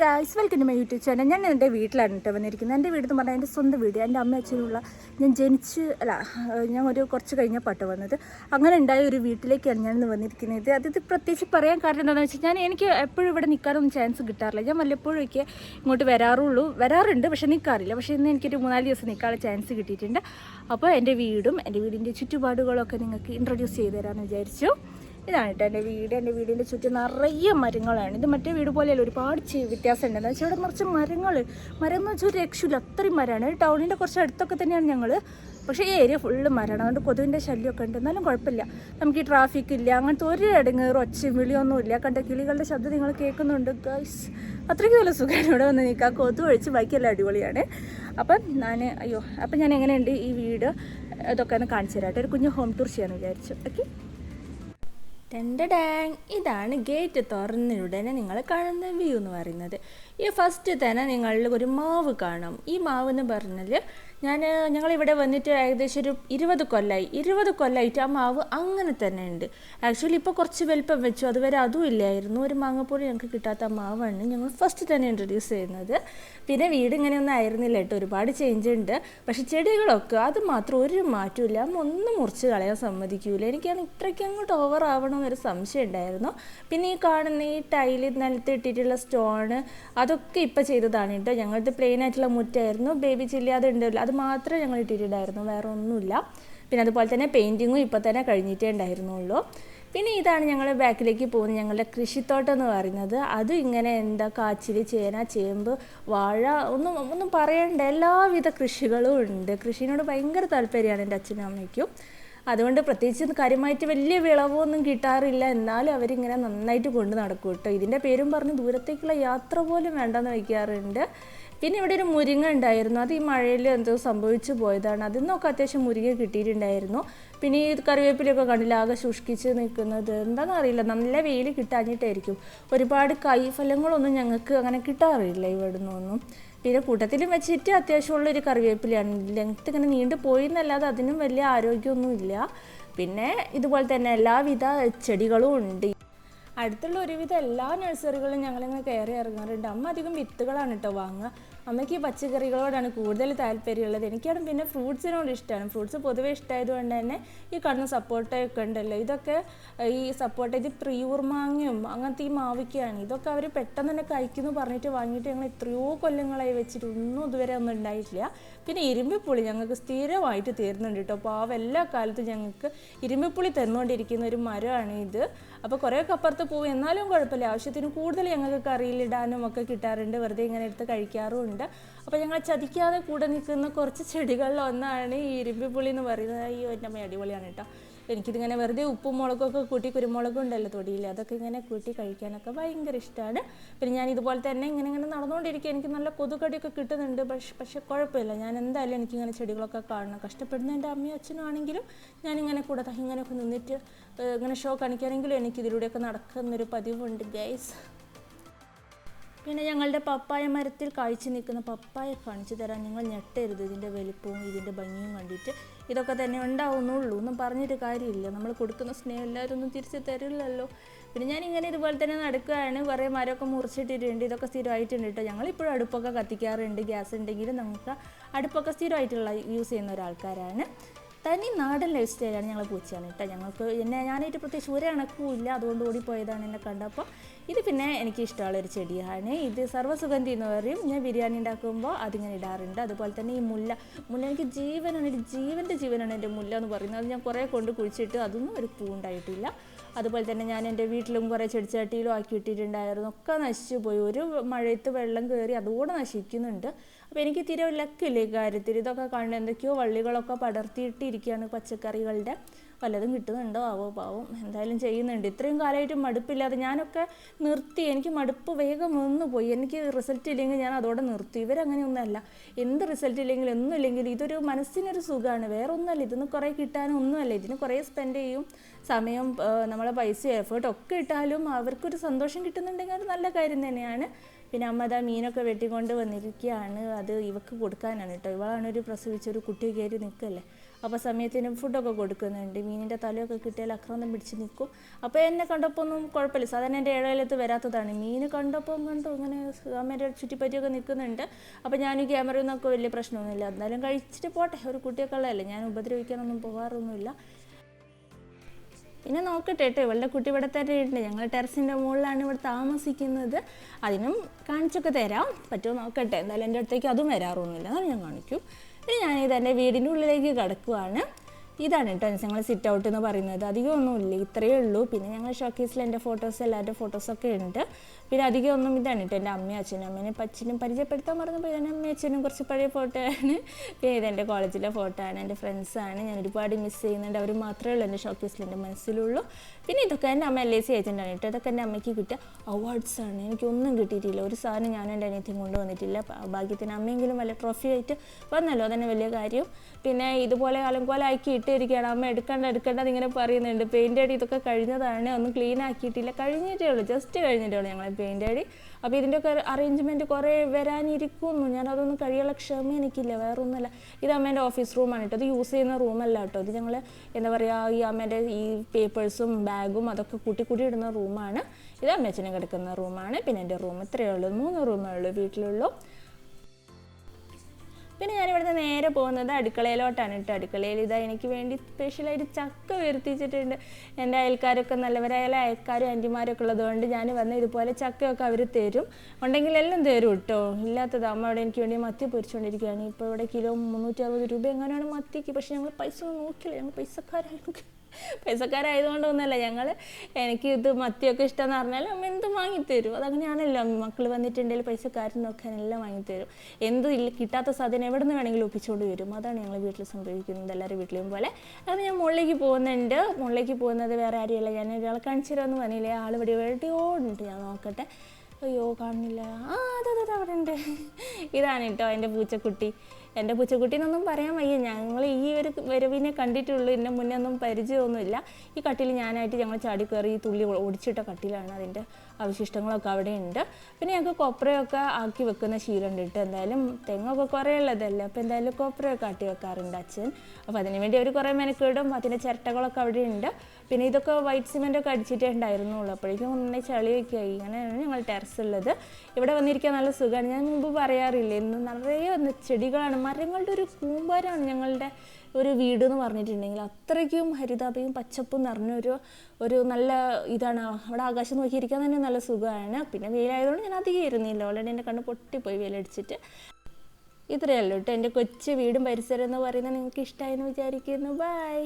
Guys welcome to my YouTube channel ഞാൻ എന്റെ വീട്ടിലാണ് കേട്ടോ വന്നിരിക്കുന്നത്. എന്റെ വീട് എന്ന് പറഞ്ഞാൽ എന്റെ സ്വന്തം വീട്. എന്റെ അമ്മ അച്ഛനുള്ള ഞാൻ ജനിച്ച് അല്ല ഞാൻ ഒരു കുറച്ച് കഴിഞ്ഞാൽ പാട്ട് വന്നത്. അങ്ങനെ ഉണ്ടായ ഒരു വീട്ടിലേക്കാണ് ഞാൻ ഇന്ന് വന്നിരിക്കുന്നത്. അത് ഇത് പ്രത്യേകിച്ച് പറയാൻ കാരണം എന്താണെന്ന് വെച്ചാൽ ഞാൻ എനിക്ക് എപ്പോഴും ഇവിടെ നിൽക്കാനൊന്നും ചാൻസ് കിട്ടാറില്ല. ഞാൻ വല്ലപ്പോഴും ഒക്കെ ഇങ്ങോട്ട് വരാറുള്ളൂ. വരാറുണ്ട് പക്ഷേ നിൽക്കാറില്ല. പക്ഷേ ഇന്ന് എനിക്കൊരു മൂന്നാൽ ദിവസം നിൽക്കാനുള്ള ചാൻസ് കിട്ടിയിട്ടുണ്ട്. അപ്പോൾ എന്റെ വീടും എന്റെ വീടിന്റെ ചുറ്റുപാടുകളൊക്കെ നിങ്ങൾക്ക് ഇൻട്രൊഡ്യൂസ് ചെയ്ത് തരാമെന്ന് വിചാരിച്ചു. ഇതാണ് കേട്ടോ എന്റെ വീട്. എന്റെ വീടിന്റെ ചുറ്റും നിറയെ മരങ്ങളാണ്. ഇത് മറ്റേ വീട് പോലെയല്ല ഒരുപാട് വ്യത്യാസം ഉണ്ട്. വെച്ചാൽ ഇവിടെ കുറച്ച് മരങ്ങൾ മരം എന്ന് വെച്ചാൽ ഒരു രക്ഷയില്ല. അത്രയും മരമാണ്. ടൗണിന്റെ കുറച്ച് അടുത്തൊക്കെ തന്നെയാണ് ഞങ്ങൾ പക്ഷേ ഈ ഏരിയ ഫുള്ള് മരമാണ്. അതുകൊണ്ട് കൊതുവിന്റെ ശല്യമൊക്കെ ഉണ്ട്. എന്നാലും കുഴപ്പമില്ല. നമുക്ക് ഈ ട്രാഫിക് ഇല്ല. അങ്ങനത്തെ ഒരു ഇടങ്ങേറും ഒച്ചയും വിളിയൊന്നും ഇല്ല. കണ്ട കിളികളുടെ ശബ്ദം നിങ്ങൾ കേൾക്കുന്നുണ്ട് ഗൈസ് അത്രയ്ക്ക് നല്ല സുഖമാണ് ഇവിടെ വന്ന് നിൽക്കുക. കൊതു ഒഴിച്ച് ബാക്കിയെല്ലാം അടിപൊളിയാണ്. അപ്പം ഞാൻ അയ്യോ അപ്പം ഞാൻ എങ്ങനെയുണ്ട് ഈ വീട്? ഇതൊക്കെ ഒന്ന് കാണിച്ചു തരാം ഒരു കുഞ്ഞ് ഹോം ടൂർ ചെയ്യാമെന്ന് വിചാരിച്ചു. ഓക്കെ ടെൻഡാങ് ഇതാണ് ഗേറ്റ് തുറന്നുടനെ നിങ്ങൾ കാണുന്ന വ്യൂ എന്ന് പറയുന്നത്. ഈ ഫസ്റ്റ് തന്നെ നിങ്ങളിൽ ഒരു മാവ് കാണാം. ഈ മാവ് എന്ന് പറഞ്ഞാൽ ഞാൻ ഞങ്ങളിവിടെ വന്നിട്ട് ഏകദേശം ഒരു ഇരുപത് കൊല്ലമായി ഇരുപത് കൊല്ലമായിട്ട് ആ മാവ് അങ്ങനെ തന്നെ ഉണ്ട്. ആക്ച്വലി ഇപ്പോൾ കുറച്ച് വലിപ്പം വെച്ചു. അതുവരെ അതും ഇല്ലായിരുന്നു. ഒരു മാങ്ങപ്പോഴി ഞങ്ങൾക്ക് കിട്ടാത്ത മാവാണ് ഞങ്ങൾ ഫസ്റ്റ് തന്നെ ഇൻട്രൊഡ്യൂസ് ചെയ്യുന്നത്. പിന്നെ വീട് ഇങ്ങനെയൊന്നും ആയിരുന്നില്ല കേട്ടോ. ഒരുപാട് ചേഞ്ച് ഉണ്ട്. പക്ഷേ ചെടികളൊക്കെ അത് മാത്രം ഒരു മാറ്റമില്ല അമ്മ ഒന്നും മുറിച്ച് കളയാൻ സമ്മതിക്കൂല. എനിക്കാണ് ഇത്രയ്ക്ക് അങ്ങോട്ട് ഓവർ ആവണമെന്നൊരു സംശയം ഉണ്ടായിരുന്നു. പിന്നെ ഈ കാണുന്ന ഈ ടൈലിൽ നിലത്ത് ഇട്ടിട്ടുള്ള സ്റ്റോണ് അതൊക്കെ ഇപ്പം ചെയ്തതാണ് കേട്ടോ. ഞങ്ങളുടെ പ്ലെയിൻ ആയിട്ടുള്ള മുറ്റായിരുന്നു. ബേബി ചില്ലി അത് ഉണ്ടല്ലോ അത് മാത്രമേ ഞങ്ങൾ ഇട്ടിട്ടുണ്ടായിരുന്നു വേറെ ഒന്നുമില്ല പിന്നെ അതുപോലെ തന്നെ പെയിന്റിങ്ങും ഇപ്പം തന്നെ കഴിഞ്ഞിട്ടേ ഉണ്ടായിരുന്നുള്ളൂ. പിന്നെ ഇതാണ് ഞങ്ങൾ ബാക്കിലേക്ക് പോകുന്നത് ഞങ്ങളുടെ കൃഷിത്തോട്ടം എന്ന് പറയുന്നത്. അതും ഇങ്ങനെ എന്താ കാച്ചിൽ ചേന ചേമ്പ് വാഴ ഒന്നും ഒന്നും പറയണ്ട എല്ലാവിധ കൃഷികളും ഉണ്ട്. കൃഷിനോട് ഭയങ്കര താല്പര്യമാണ് എന്റെ അച്ഛനും അമ്മയ്ക്കും. അതുകൊണ്ട് പ്രത്യേകിച്ച് കാര്യമായിട്ട് വലിയ വിളവൊന്നും കിട്ടാറില്ല. എന്നാലും അവരിങ്ങനെ നന്നായിട്ട് കൊണ്ട് നടക്കും കേട്ടോ. ഇതിന്റെ പേരും പറഞ്ഞ് ദൂരത്തേക്കുള്ള യാത്ര പോലും വേണ്ടെന്ന് വയ്ക്കാറുണ്ട്. പിന്നെ ഇവിടെ ഒരു മുരിങ്ങ ഉണ്ടായിരുന്നു. അത് ഈ മഴയിൽ എന്തോ സംഭവിച്ചു പോയതാണ്. അതിൽ നിന്നൊക്കെ അത്യാവശ്യം മുരിങ്ങ കിട്ടിയിട്ടുണ്ടായിരുന്നു. പിന്നെ ഈ കറിവേപ്പിലൊക്കെ കണ്ടില്ല ആകെ ശുഷ്കിച്ച് നിൽക്കുന്നത്. എന്താണെന്ന് അറിയില്ല. നല്ല വെയിൽ കിട്ടാഞ്ഞിട്ടായിരിക്കും. ഒരുപാട് കൈഫലങ്ങളൊന്നും ഞങ്ങൾക്ക് അങ്ങനെ കിട്ടാറില്ല ഇവിടെ നിന്നൊന്നും പിന്നെ കൂട്ടത്തിലും വെച്ചിട്ട് അത്യാവശ്യമുള്ള ഒരു കറിവേപ്പിലയാണ്. ലെങ്ത്ത് ഇങ്ങനെ നീണ്ടു പോയി എന്നല്ലാതെ അതിനും വലിയ ആരോഗ്യമൊന്നുമില്ല. പിന്നെ ഇതുപോലെ തന്നെ എല്ലാവിധ ചെടികളും ഉണ്ട്. അടുത്തുള്ള ഒരുവിധം എല്ലാ നഴ്സറികളും ഞങ്ങളിങ്ങനെ കയറി ഇറങ്ങാറുണ്ട്. അമ്മ അധികം വിത്തുകളാണ് കേട്ടോ വാങ്ങുക. അമ്മയ്ക്ക് പച്ചക്കറികളോടാണ് കൂടുതൽ താല്പര്യമുള്ളത്. എനിക്കാണ് പിന്നെ ഫ്രൂട്ട്സിനോട് ഇഷ്ടമാണ് ഫ്രൂട്ട്സ് പൊതുവേ ഇഷ്ടമായതുകൊണ്ട് തന്നെ ഈ കടന്ന് സപ്പോർട്ടയൊക്കെ ഉണ്ടല്ലോ. ഇതൊക്കെ ഈ സപ്പോർട്ട ഇത് പ്രിയൂർമാങ്ങയും അങ്ങനത്തെ ഈ മാവിക്കയാണ് ഇതൊക്കെ അവർ പെട്ടെന്ന് തന്നെ കഴിക്കുന്നു പറഞ്ഞിട്ട് വാങ്ങിയിട്ട് ഞങ്ങൾ എത്രയോ കൊല്ലങ്ങളായി വെച്ചിട്ട് ഒന്നും ഇതുവരെ ഒന്നും ഉണ്ടായിട്ടില്ല. പിന്നെ ഇരുമ്പിപ്പുളി ഞങ്ങൾക്ക് സ്ഥിരമായിട്ട് തീർന്നുണ്ട് കേട്ടോ. അപ്പോൾ ആ എല്ലാ കാലത്തും ഞങ്ങൾക്ക് ഇരുമ്പിപ്പുളി തന്നുകൊണ്ടിരിക്കുന്ന ഒരു മരമാണ് ഇത്. അപ്പോൾ കുറേയൊക്കെ അപ്പുറത്ത് പോകും എന്നാലും കുഴപ്പമില്ല. ആവശ്യത്തിന് കൂടുതൽ ഞങ്ങൾക്ക് കറിയിലിടാനും ഒക്കെ കിട്ടാറുണ്ട്. വെറുതെ ഇങ്ങനെ എടുത്ത് കഴിക്കാറുമുണ്ട് അപ്പോൾ ഞങ്ങൾ ചതിക്കാതെ കൂടെ നിൽക്കുന്ന കുറച്ച് ചെടികളിൽ ഒന്നാണ് ഈ ഇരുമ്പിപ്പുളി എന്ന് പറയുന്നത്. ഈ എന്റെ അമ്മ അടിപൊളിയാണ് കേട്ടോ. എനിക്കിതിങ്ങനെ വെറുതെ ഉപ്പും മുളകൊക്കെ കൂട്ടി കുരുമുളകും ഉണ്ടല്ലോ തൊടിയിൽ. അതൊക്കെ ഇങ്ങനെ കൂട്ടി കഴിക്കാനൊക്കെ ഭയങ്കര ഇഷ്ടമാണ്. പിന്നെ ഞാൻ ഇതുപോലെ തന്നെ ഇങ്ങനെ ഇങ്ങനെ നടന്നുകൊണ്ടിരിക്കുക. എനിക്ക് നല്ല കൊതുകടിയൊക്കെ കിട്ടുന്നുണ്ട്. പക്ഷെ പക്ഷെ കുഴപ്പമില്ല. ഞാൻ എന്തായാലും എനിക്കിങ്ങനെ ചെടികളൊക്കെ കാണണം. കഷ്ടപ്പെടുന്ന എന്റെ അമ്മയും അച്ഛനും ആണെങ്കിലും ഞാനിങ്ങനെ കൂടെ ഇങ്ങനെയൊക്കെ നിന്നിട്ട് ഇങ്ങനെ ഷോ കാണിക്കാനെങ്കിലും എനിക്കിതിലൂടെയൊക്കെ നടക്കുന്നൊരു പതിവുണ്ട് ഗൈസ്. പിന്നെ ഞങ്ങളുടെ പപ്പായ മരത്തിൽ കാഴ്ച നിൽക്കുന്ന പപ്പായ കാണിച്ചു തരാൻ നിങ്ങൾ ഞെട്ടരുത്. ഇതിന്റെ വലിപ്പവും ഇതിന്റെ ഭംഗിയും കണ്ടിട്ട് ഇതൊക്കെ തന്നെ ഉണ്ടാവുന്നുള്ളൂ ഒന്നും പറഞ്ഞിട്ട് കാര്യമില്ല. നമ്മൾ കൊടുക്കുന്ന സ്നേഹം എല്ലാവരും ഒന്നും തിരിച്ച് തരില്ലല്ലോ. പിന്നെ ഞാൻ ഇങ്ങനെ ഇതുപോലെ തന്നെ നടക്കുകയാണ്. കുറേ മരമൊക്കെ മുറിച്ചിട്ടിട്ടുണ്ട്. ഇതൊക്കെ സ്ഥിരമായിട്ടുണ്ട് കേട്ടോ. ഞങ്ങളിപ്പോഴും അടുപ്പൊക്കെ കത്തിക്കാറുണ്ട്. ഗ്യാസ് ഉണ്ടെങ്കിലും നമുക്ക് അടുപ്പൊക്കെ സ്ഥിരമായിട്ടുള്ള യൂസ് ചെയ്യുന്ന ഒരാൾക്കാരാണ്. തനി നാടൻ ലൈഫ് സ്റ്റൈലാണ് ഞങ്ങൾ പൂച്ചയാണ് കേട്ടോ. ഞങ്ങൾക്ക് എന്നെ ഞാനായിട്ട് പ്രത്യേകിച്ച് ഒരു ഇണക്കുമില്ല. അതുകൊണ്ട് ഓടിപ്പോയതാണ് എന്നെ കണ്ടപ്പോൾ. ഇത് പിന്നെ എനിക്ക് ഇഷ്ടമുള്ള ഒരു ചെടിയാണ്. ഇത് സർവസുഗന്ധി എന്ന് പറയും. ഞാൻ ബിരിയാണി ഉണ്ടാക്കുമ്പോൾ അതിങ്ങനെ ഇടാറുണ്ട്. അതുപോലെ തന്നെ ഈ മുല്ല മുല്ല എനിക്ക് ജീവനാണ് എന്റെ ജീവന്റെ ജീവനാണ് എന്റെ മുല്ല എന്ന് പറയുന്നത്. അത് ഞാൻ കുറേ കൊണ്ട് കുഴിച്ചിട്ട് അതൊന്നും ഒരു പൂണ്ടായിട്ടില്ല. അതുപോലെ തന്നെ ഞാൻ എന്റെ വീട്ടിലും കുറേ ചെടിച്ചട്ടിയിലും ആക്കി ഇട്ടിട്ടുണ്ടായിരുന്നു. ഒക്കെ നശിച്ചു പോയി. ഒരു മഴയത്ത് വെള്ളം കയറി അതുകൂടെ നശിക്കുന്നുണ്ട്. അപ്പോൾ എനിക്ക് തീരെ ലക്കില്ല ഈ കാര്യത്തിൽ. ഇതൊക്കെ കാണുന്ന എന്തൊക്കെയോ വള്ളികളൊക്കെ പടർത്തിയിട്ടിരിക്കുകയാണ് പച്ചക്കറികളുടെ. വല്ലതും കിട്ടുന്നുണ്ടോ? ആവോ പാവം. എന്തായാലും ചെയ്യുന്നുണ്ട്. ഇത്രയും കാലമായിട്ട് മടുപ്പില്ലാതെ ഞാനൊക്കെ നിർത്തി. എനിക്ക് മടുപ്പ് വേഗം വന്നു പോയി. എനിക്ക് റിസൾട്ട് ഇല്ലെങ്കിൽ ഞാൻ അതോടെ നിർത്തി. ഇവരങ്ങനെയൊന്നുമല്ല. എന്ത് റിസൾട്ട് ഇല്ലെങ്കിലും ഒന്നും ഇല്ലെങ്കിലും ഇതൊരു മനസ്സിനൊരു സുഖമാണ് വേറെ ഒന്നുമല്ല ഇതിന് കുറേ കിട്ടാനൊന്നുമല്ല. ഇതിന് കുറേ സ്പെൻഡ് ചെയ്യും. സമയം നമ്മളെ പൈസ എഫേർട്ട് ഒക്കെ ഇട്ടാലും അവർക്കൊരു സന്തോഷം കിട്ടുന്നുണ്ടെങ്കിൽ അത് നല്ല കാര്യം തന്നെയാണ്. പിന്നെ അമ്മ അതാ മീനൊക്കെ വെട്ടിക്കൊണ്ട് വന്നിരിക്കുകയാണ് അത് ഇവക്ക് കൊടുക്കാനാണ് കേട്ടോ ഇവളാണ് ഒരു പ്രസവിച്ച ഒരു കുട്ടി കയറി നിൽക്കല്ലേ അപ്പോൾ സമയത്തിന് ഫുഡൊക്കെ കൊടുക്കുന്നുണ്ട്. മീനിന്റെ തലയൊക്കെ കിട്ടിയാൽ അക്രമം പിടിച്ച് നിൽക്കും അപ്പോൾ എന്നെ കണ്ടപ്പോൾ ഒന്നും കുഴപ്പമില്ല. സാധാരണ എന്റെ ഏഴയിലത്ത് വരാത്തതാണ്. മീൻ കണ്ടപ്പോൾ കണ്ടു ഇങ്ങനെ അമ്മേന്റെ ചുറ്റിപ്പറ്റിയൊക്കെ നിൽക്കുന്നുണ്ട്. അപ്പോൾ ഞാൻ ഈ ക്യാമറയിൽ നിന്നൊക്കെ വലിയ പ്രശ്നമൊന്നുമില്ല. എന്നാലും കഴിച്ചിട്ട് പോട്ടെ. ഒരു കുട്ടിയൊക്കെ ഉള്ളതല്ലേ. ഞാൻ ഉപദ്രവിക്കാനൊന്നും പോകാറൊന്നുമില്ല. പിന്നെ നോക്കട്ടെ കേട്ടോ ഇവളുടെ കുട്ടി ഇവിടെ തന്നെ ഞങ്ങൾ ടെറസിന്റെ മുകളിലാണ് ഇവിടെ താമസിക്കുന്നത്. അതിനും കാണിച്ചൊക്കെ തരാം. പറ്റുമോ നോക്കട്ടെ. എന്തായാലും എന്റെ അടുത്തേക്ക് അതും വരാറൊന്നുമില്ല. എന്നാലും ഞാൻ കാണിക്കും. പിന്നെ ഞാനിത് എന്റെ വീടിന്റെ ഉള്ളിലേക്ക് കിടക്കുവാണ്. ഇതാണ് കേട്ടോ ഞങ്ങൾ സിറ്റ് ഔട്ട് എന്ന് പറയുന്നത്. അധികം അധികമൊന്നുമില്ല ഇത്രയേ ഉള്ളൂ. പിന്നെ ഞങ്ങൾ ഷോക്കേസിൽ എന്റെ ഫോട്ടോസ് എല്ലാവരുടെ ഫോട്ടോസൊക്കെ ഉണ്ട്. പിന്നെ അധികം ഒന്നും ഇതാണ് കേട്ടോ എന്റെ അമ്മയും അച്ഛനും. അമ്മേനെ അച്ഛനും പരിചയപ്പെടുത്താൻ പറഞ്ഞപ്പോൾ ഞാൻ അമ്മയും അച്ഛനും കുറച്ച് പഴയ ഫോട്ടോ ആണ്. പിന്നെ ഇത് എന്റെ കോളേജിലെ ഫോട്ടോ ആണ്. എന്റെ ഫ്രണ്ട്സാണ് ഞാൻ ഒരുപാട് മിസ് ചെയ്യുന്നുണ്ട്. അവർ മാത്രമേ ഉള്ളൂ എന്റെ ഷോക്കേസിൽ എന്റെ മനസ്സിലുള്ളൂ. പിന്നെ ഇതൊക്കെ എന്റെ അമ്മ എൽ ഐ സി ഏജന്റാണ് കേട്ടോ. ഇതൊക്കെ എന്റെ അമ്മയ്ക്ക് കിട്ടിയ അവാർഡ്സാണ് എനിക്കൊന്നും കിട്ടിയിട്ടില്ല. ഒരു സാധനം ഞാൻ എന്റെ അനിയത്തിയും കൊണ്ടുവന്നിട്ടില്ല ഭാഗ്യത്തിന് അമ്മയെങ്കിലും വല്ല ട്രോഫി ആയിട്ട് വന്നല്ലോ അതന്നെ വലിയ കാര്യം. പിന്നെ ഇതുപോലെ അലങ്കോലാക്കി ഇട്ടിരിക്കുകയാണ് അമ്മ എടുക്കണ്ട എടുക്കണ്ട ഇങ്ങനെ പറയുന്നുണ്ട്. പെയിന്റ് അടി ഇതൊക്കെ കഴിഞ്ഞതാണ്. ഒന്നും ക്ലീൻ ആക്കിയിട്ടില്ല. കഴിഞ്ഞിട്ടേ ഉള്ളൂ. ജസ്റ്റ് കഴിഞ്ഞിട്ടേ ഉള്ളൂ ഞങ്ങൾ പെയിന്റ് അടി. അപ്പോൾ ഇതിന്റെയൊക്കെ അറേഞ്ച്മെന്റ് കുറേ വരാനിരിക്കുന്നു. ഞാൻ അതൊന്നും കഴിയുള്ള ക്ഷമ എനിക്കില്ല. വേറൊന്നുമല്ല. ഇത് അമ്മേന്റെ ഓഫീസ് റൂമാണ് കേട്ടോ. ഇത് യൂസ് ചെയ്യുന്ന റൂമല്ല കേട്ടോ. ഇത് ഞങ്ങൾ എന്താ പറയുക ഈ അമ്മേന്റെ ഈ പേപ്പേഴ്സും ബാഗും അതൊക്കെ കൂട്ടി കൂട്ടി ഇടുന്ന റൂമാണ് ഇത് അമ്മച്ചനെ കിടക്കുന്ന റൂമാണ് പിന്നെ എന്റെ റൂം ഇത്രയേ ഉള്ളൂ. മൂന്ന് റൂമേ ഉള്ളൂ വീട്ടിലുള്ളൂ. പിന്നെ ഞാൻ ഇവിടുന്ന് നേരെ പോകുന്നത് അടുക്കളയിലോട്ടാണ് കേട്ടോ. അടുക്കളയിൽ ഇതാ എനിക്ക് വേണ്ടി സ്പെഷ്യലായിട്ട് ചക്ക ഉയർത്തിച്ചിട്ടുണ്ട്. എന്റെ അയൽക്കാരൊക്കെ നല്ലവരായ അയൽക്കാരും ആന്റിമാരൊക്കെ ഉള്ളതുകൊണ്ട് ഞാൻ വന്ന് ഇതുപോലെ ചക്കയൊക്കെ അവർ തരും. ഉണ്ടെങ്കിൽ എല്ലാം തരും കേട്ടോ. ഇല്ലാത്തത് അമ്മ അവിടെ എനിക്ക് വേണ്ടി മത്തി പൊരിച്ചുകൊണ്ടിരിക്കുകയാണ്. ഇപ്പോൾ ഇവിടെ കിലോ മുന്നൂറ്റി അറുപത് രൂപ എങ്ങനെയാണ് മത്തിക്ക്. പക്ഷേ ഞങ്ങൾ പൈസ ഒന്നും നോക്കില്ല ഞങ്ങൾ പൈസക്കാരായിരുന്നു പൈസക്കാരായതുകൊണ്ടൊന്നുമല്ല ഞങ്ങൾ എനിക്ക് ഇത് മത്തിയൊക്കെ ഇഷ്ടമെന്ന് പറഞ്ഞാൽ അമ്മ എന്ത് വാങ്ങിത്തരും? അതങ്ങനെയാണല്ലോ. മക്കൾ വന്നിട്ടുണ്ടെങ്കിൽ പൈസക്കാരൻ നോക്കാൻ എല്ലാം വാങ്ങിത്തരും. എന്ത് കിട്ടാത്ത സാധനം എവിടെ നിന്ന് വേണമെങ്കിലും ഒപ്പിച്ചുകൊണ്ട് വരും. അതാണ് ഞങ്ങൾ വീട്ടിൽ സംഭവിക്കുന്നത്. എല്ലാവരും വീട്ടിലും പോലെ. അത് ഞാൻ മുകളിലേക്ക് പോകുന്നുണ്ട്. മുകളിലേക്ക് പോകുന്നത് വേറെ ആരെയല്ല. ഞാൻ ഒരാളെ കാണിച്ചു തരാമെന്ന് പറഞ്ഞില്ലേ? ആൾ ഇവിടെ വേണ്ടി ഓടുന്നുണ്ട് ഞാൻ നോക്കട്ടെ. അയ്യോ കാണുന്നില്ല. ആ അതെ അതെ അവിടെ ഉണ്ട്. ഇതാണ് കേട്ടോ എന്റെ പൂച്ചക്കുട്ടി. എന്റെ പുച്ചക്കുട്ടീനൊന്നും പറയാൻ വയ്യ. ഞങ്ങൾ ഈ ഒരു വരവിനെ കണ്ടിട്ടുള്ളൂ. ഇന്ന മുന്നേ ഒന്നും പരിചയമൊന്നുമില്ല. ഈ കട്ടിൽ ഞാനായിട്ട് ഞങ്ങൾ ചാടി കയറി ഈ തുള്ളി ഒടിച്ചിട്ട കട്ടിലാണ് അതിന്റെ അവശിഷ്ടങ്ങളൊക്കെ അവിടെ ഉണ്ട് പിന്നെ ഞങ്ങൾക്ക് കൊപ്രയൊക്കെ ആക്കി വെക്കുന്ന ശീലം എന്തായാലും തെങ്ങൊക്കെ കുറേ ഉള്ളതല്ലേ? അപ്പോൾ എന്തായാലും കൊപ്രയൊക്കെ ആട്ടി വെക്കാറുണ്ട് അച്ഛൻ. അപ്പോൾ അതിന് വേണ്ടി അവർ കുറേ മെനക്കേടും. അതിന്റെ ചിരട്ടകളൊക്കെ അവിടെ ഉണ്ട് പിന്നെ ഇതൊക്കെ വൈറ്റ് സിമെന്റ് ഒക്കെ അടിച്ചിട്ടേ ഉണ്ടായിരുന്നുള്ളൂ. അപ്പോഴേക്കും നന്നായി ചളിയൊക്കെ ആയി. അങ്ങനെയാണ് ഞങ്ങൾ ടെറസ് ഉള്ളത്. ഇവിടെ വന്നിരിക്കാൻ നല്ല സുഖമാണ്. ഞാൻ മുമ്പ് പറയാറില്ല ഇന്ന് നിറയെ ചെടികളാണ് മരങ്ങളുടെ ഒരു കൂമ്പാരമാണ് ഞങ്ങളുടെ ഒരു വീട് എന്ന് പറഞ്ഞിട്ടുണ്ടെങ്കിൽ. അത്രയ്ക്കും ഹരിതാപയും പച്ചപ്പും നിറഞ്ഞൊരു ഒരു നല്ല ഇതാണ്. അവിടെ ആകാശം നോക്കിയിരിക്കാൻ തന്നെ നല്ല സുഖമാണ്. പിന്നെ വെയിലായതുകൊണ്ട് ഞാൻ അധികം ഇരുന്നില്ല. ഓൾറെഡി എന്റെ കണ്ണ് പൊട്ടിപ്പോയി വെയിലടിച്ചിട്ട്. ഇത്രയല്ലോ കേട്ടോ എന്റെ കൊച്ചു വീടും പരിസരം എന്ന് പറയുന്നത് നിങ്ങൾക്ക് ഇഷ്ടമായെന്ന് വിചാരിക്കുന്നു. ബൈ.